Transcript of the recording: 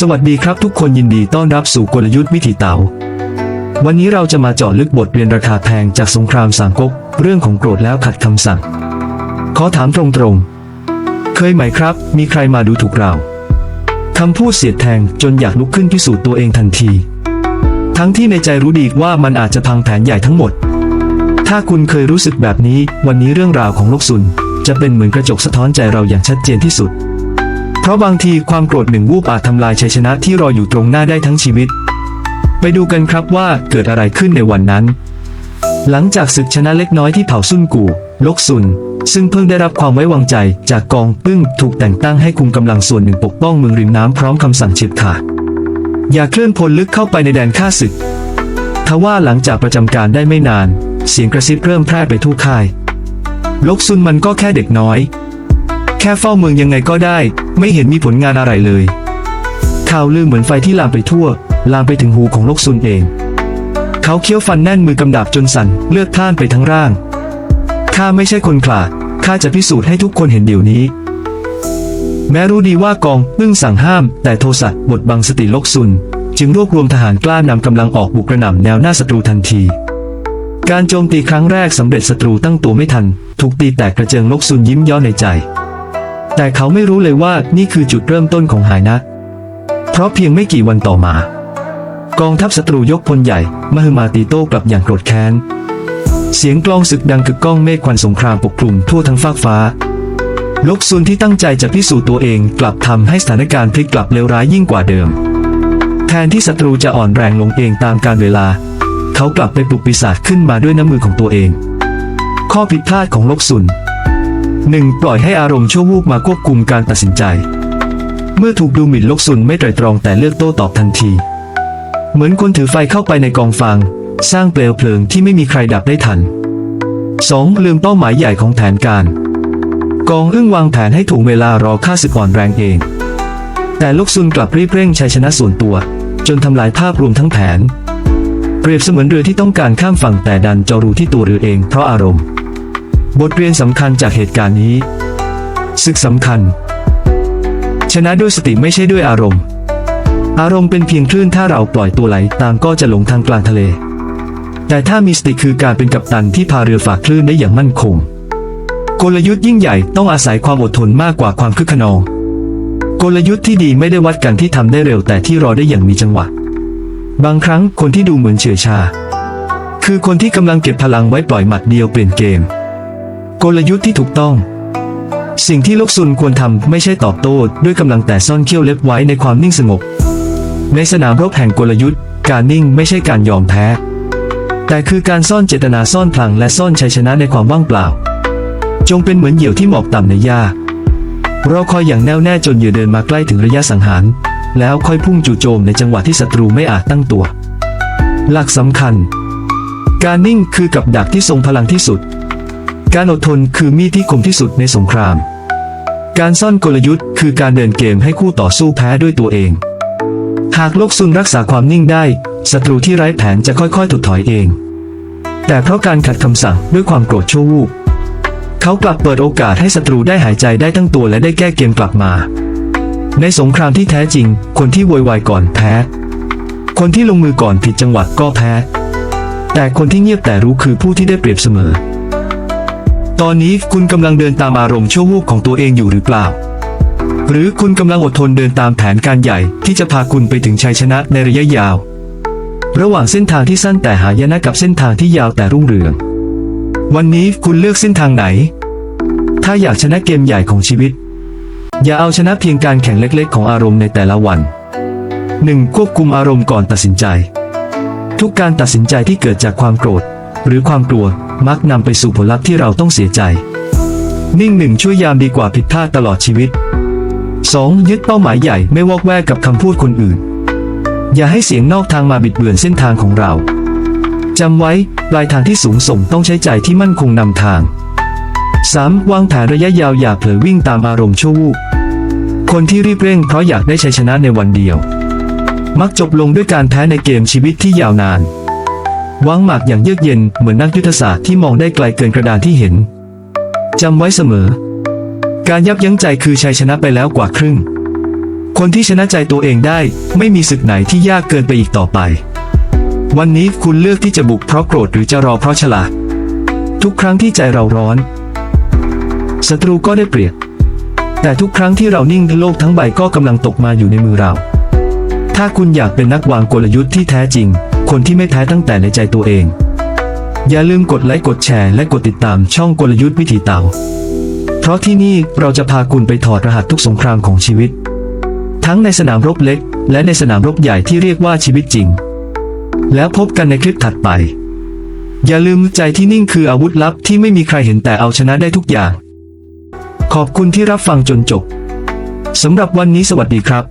สวัสดีครับทุกคนยินดีต้อนรับสู่กลยุทธ์วิถีเต๋า วันนี้เราจะมาเจาะลึกบทเรียนราคาแพงจากสงครามสามก๊กเรื่องของโกรธแล้วขัดคำสั่ง ขอถามตรงๆ เคยไหมครับ มีใครมาดูถูกเราคำพูดเสียดแทงจนอยากลุกขึ้นพิสูจน์ตัวเองทันที ทั้งที่ในใจรู้ดีว่ามันอาจจะพังแผนใหญ่ทั้งหมด ถ้าคุณเคยรู้สึกแบบนี้ วันนี้เรื่องราวของลกซุน จะเป็นเหมือนกระจกสะท้อนใจเราอย่างชัดเจนที่สุด เพราะบางทีความโกรธหนึ่งวูบอาจทำลายชัยชนะที่รออยู่ตรงหน้าได้ทั้งชีวิต ไปดูกันครับว่าเกิดอะไรขึ้นในวันนั้น หลังจากศึกชนะเล็กน้อยที่เผ่าซุนกู่ลกซุน ซึ่งเพิ่งได้รับความไว้วางใจจากกองปึ้งถูกแต่งตั้งให้คุมกำลังส่วนหนึ่งปกป้องเมืองริมน้ำพร้อมคำสั่งเฉียบขาดอย่าเคลื่อนพลลึกเข้าไปในแดนข้าศึกทว่าหลังจากประจำการได้ไม่นาน เสียงกระซิบเริ่มแพร่ไปทั่วค่าย ลกซุนมันก็แค่เด็กน้อย แค่เฝ้าเมืองยังไงก็ได้ ไม่เห็นมีผลงานอะไรเลย ข่าวลือเหมือนไฟที่ลามไปทั่ว ลามไปถึงหูของลกซุนเอง เขาเคี้ยวฟันแน่นมือกำดาบจนสั่นเลือดพล่านไปทั้งร่าง ข้าไม่ใช่คนขลาดข้าจะพิสูจน์ให้ทุกคนเห็นเดี๋ยวนี้ แม้รู้ดีว่ากองปึ้งสั่งห้าม แต่โทสะบดบังสติลกซุน จึงรวบรวมทหารกล้านำกำลังออกบุกกระหน่ำแนวหน้าศัตรูทันทีการโจมตีครั้งแรกสำเร็จศัตรูตั้งตัวไม่ทัน ถูกตีแตกกระเจิงลกซุนยิ้มย้อนในใจ แต่เขาไม่รู้เลยว่านี่คือจุดเริ่มต้นของหายนะ เพราะเพียงไม่กี่วันต่อมา กองทัพศัตรูยกพลใหญ่มหึมาตีโต้กลับอย่างโกรธแค้น เสียงกลองศึกดังกึกก้องเมฆควันสงครามปกคลุมทั่วทั้งฟากฟ้าลกซุนที่ตั้งใจจะพิสูจน์ตัวเองกลับทำให้สถานการณ์พลิกกลับเลวร้ายยิ่งกว่าเดิม แทนที่ศัตรูจะอ่อนแรงลงเองตามกาลเวลา เขากลับไปปลุกปีศาจขึ้นมาด้วยน้ำมือของตัวเอง ข้อผิดพลาดของลกซุน หนึ่งปล่อยให้อารมณ์ชั่ววูบมาควบคุมการตัดสินใจ เมื่อถูกดูหมิ่นลกซุนไม่ไตรตรองแต่เลือกโต้ตอบทันที เหมือนคนถือไฟเข้าไปในกองฟางสร้างเปลวเพลิงที่ไม่มีใครดับได้ทัน 2. ลืมเป้าหมายใหญ่ของแผนการ กองอึ้งวางแผนให้ถูกเวลารอฆ่าศึกอ่อนแรงเอง แต่ลกซุนกลับรีบเร่งชัยชนะส่วนตัว จนทำลายภาพรวมทั้งแผน เปรียบเสมือนเรือที่ต้องการข้ามฝั่งแต่ดันจารูที่ตัวเรือเองเพราะอารมณ์ บทเรียนสำคัญจากเหตุการณ์นี้ ศึกสำคัญ ชนะด้วยสติไม่ใช่ด้วยอารมณ์ อารมณ์เป็นเพียงคลื่นถ้าเราปล่อยตัวไหลตามก็จะหลงทางกลางทะเล แต่ถ้ามีสติคือการเป็นกัปตันที่พาเรือฝ่าคลื่นได้อย่างมั่นคง กลยุทธ์ยิ่งใหญ่ต้องอาศัยความอดทนมากกว่าความคึกขนอง กลยุทธ์ที่ดีไม่ได้วัดกันที่ทำได้เร็วแต่ที่รอได้อย่างมีจังหวะ บางครั้งคนที่ดูเหมือนเฉื่อยชา คือคนที่กำลังเก็บพลังไว้ปล่อยหมัดเดียวเปลี่ยนเกม กลยุทธ์ที่ถูกต้อง สิ่งที่ลูกซุนควรทำไม่ใช่ตอบโต้ด้วยกำลังแต่ซ่อนเขี้ยวเล็บไว้ในความนิ่งสงบ ในสนามรบแห่งกลยุทธ์ การนิ่งไม่ใช่การยอมแพ้ แต่คือการซ่อนเจตนาซ่อนพลังและซ่อนชัยชนะในความว่างเปล่า จงเป็นเหมือนเหยี่ยวที่หมอบต่ำในหญ้ารอคอยอย่างแน่วแน่จนเหยื่อเดินมาใกล้ถึงระยะสังหาร แล้วค่อยพุ่งจู่โจมในจังหวะที่ศัตรูไม่อาจตั้งตัว หลักสำคัญ การนิ่งคือกับดักที่ทรงพลังที่สุด การอดทนคือมีดที่คมที่สุดในสงคราม การซ่อนกลยุทธ์คือการเดินเกมให้คู่ต่อสู้แพ้ด้วยตัวเอง หากโลกซุนรักษาความนิ่งได้ ศัตรูที่ไร้แผนจะค่อยๆถดถอยเอง แต่เพราะการขัดคำสั่งด้วยความโกรธชั่ววูบเขากลับเปิดโอกาสให้ศัตรูได้หายใจได้ตั้งตัวและได้แก้เกมกลับมา ในสงครามที่แท้จริง คนที่โวยวายก่อนแพ้ คนที่ลงมือก่อนผิดจังหวะก็แพ้ แต่คนที่เงียบแต่รู้คือผู้ที่ได้เปรียบเสมอ ตอนนี้คุณกำลังเดินตามอารมณ์ชั่ววูบของตัวเองอยู่หรือเปล่า หรือคุณกำลังอดทนเดินตามแผนการใหญ่ที่จะพาคุณไปถึงชัยชนะในระยะยาว ระหว่างเส้นทางที่สั้นแต่หายนะกับเส้นทางที่ยาวแต่รุ่งเรือง วันนี้คุณเลือกเส้นทางไหน ถ้าอยากชนะเกมใหญ่ของชีวิต อย่าเอาชนะเพียงการแข่งเล็กๆ ของอารมณ์ในแต่ละวัน 1. ควบคุมอารมณ์ก่อนตัดสินใจ ทุกการตัดสินใจที่เกิดจากความโกรธ หรือความกลัวมักนำไปสู่ผลลัพธ์ที่เราต้องเสียใจ นิ่งหนึ่งช่วยยามดีกว่าผิดพลาดตลอดชีวิต 2. ยึดเป้าหมายใหญ่ไม่วอกแวกกับคำพูดคนอื่น อย่าให้เสียงนอกทางมาบิดเบือนเส้นทางของเราจำไว้ปลายทางที่สูงส่งต้องใช้ใจที่มั่นคงนำทาง 3. วางแผนระยะยาวอย่าเผลอวิ่งตามอารมณ์ชั่ววูบคนที่รีบเร่งเพราะอยากได้ชัยชนะในวันเดียว มักจบลงด้วยการแพ้ในเกมชีวิตที่ยาวนาน วางหมากอย่างเยือกเย็นเหมือนนักยุทธศาสตร์ที่มองได้ไกลเกินกระดานที่เห็นจำไว้เสมอ การยับยั้งใจคือชัยชนะไปแล้วกว่าครึ่ง คนที่ชนะใจตัวเองได้ไม่มีศึกไหนที่ยากเกินไปอีกต่อไป วันนี้คุณเลือกที่จะบุกเพราะโกรธหรือจะรอเพราะฉลาด ทุกครั้งที่ใจเราร้อนศัตรูก็ได้เปรียบ แต่ทุกครั้งที่เรานิ่งโลกทั้งใบก็กำลังตกมาอยู่ในมือเรา ถ้าคุณอยากเป็นนักวางกลยุทธ์ที่แท้จริง คนที่ไม่แพ้ตั้งแต่ในใจตัวเอง อย่าลืมกดไลค์กดแชร์และกดติดตามช่องกลยุทธ์วิถีเต่า เพราะที่นี่เราจะพาคุณไปถอดรหัสทุกสงครามของชีวิต ทั้งในสนามรบเล็ก และในสนามรบใหญ่ที่เรียกว่าชีวิตจริง แล้วพบกันในคลิปถัดไป อย่าลืมใจที่นิ่งคืออาวุธลับที่ไม่มีใครเห็นแต่เอาชนะได้ทุกอย่าง ขอบคุณที่รับฟังจนจบสำหรับวันนี้สวัสดีครับ